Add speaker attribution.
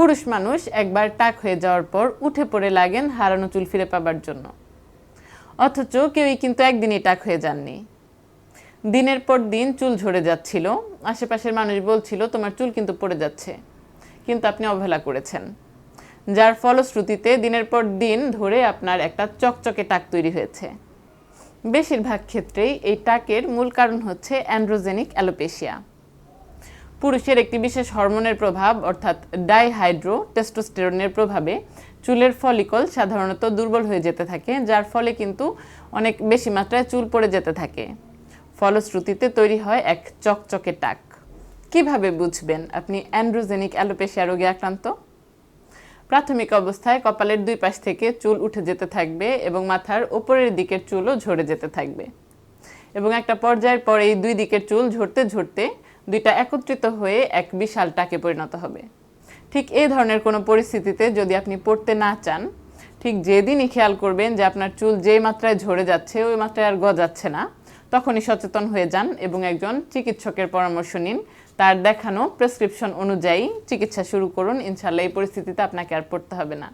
Speaker 1: পুরুষ মানুষ একবার টাক হয়ে যাওয়ার পর উঠে পড়ে লাগেন হারানো চুল ফিরে পাবার জন্য। অথচ কেউই কিন্তু একদিনই টাক হয়ে যাননি। দিনের পর দিন চুল ঝরে যাচ্ছিল, আশেপাশের মানুষ বলছিল, তোমার চুল কিন্তু পড়ে যাচ্ছে। কিন্তু আপনি অবহেলা করেছেন। যার ফলশ্রুতিতে দিনের পর দিন ধরে আপনার একটা চকচকে টাক তৈরি হয়েছে। বেশিরভাগ ক্ষেত্রেই এই টাকের মূল কারণ হচ্ছে অ্যান্ড্রোজেনিক অ্যালোপেশিয়া। পুরুষের একটি বিশেষ হরমোনের প্রভাব, অর্থাৎ ডাইহাইড্রো টেস্টোস্টেরনের প্রভাবে চুলের ফলিকল সাধারণত দুর্বল হয়ে যেতে থাকে, যার ফলে কিন্তু অনেক বেশি মাত্রায় চুল পড়ে যেতে থাকে। ফলশ্রুতিতে তৈরি হয় এক চকচকে টাক। কীভাবে বুঝবেন আপনি অ্যান্ড্রোজেনিক অ্যালোপেশিয়া রোগে আক্রান্ত? প্রাথমিক অবস্থায় কপালের দুই পাশ থেকে চুল উঠে যেতে থাকবে এবং মাথার ওপরের দিকের চুলও ঝরে যেতে থাকবে। এবং একটা পর্যায়ের পর এই দুই দিকের চুল ঝরতে ঝরতে দুইটা একত্রিত হয়ে এক বিশাল টাকে পরিণত হবে। ঠিক এই ধরনের কোনো পরিস্থিতিতে যদি আপনি পড়তে না চান, ঠিক যেদিনই খেয়াল করবেন যে আপনার চুল যেই মাত্রায় ঝরে যাচ্ছে, ওই মাত্রায় আর গজাচ্ছে না, তখনই সচেতন হয়ে যান এবং একজন চিকিৎসকের পরামর্শ নিন। তার দেখানো প্রেসক্রিপশন অনুযায়ী চিকিৎসা শুরু করুন। ইনশাল্লাহ এই পরিস্থিতিতে আপনাকে আর পড়তে হবে না।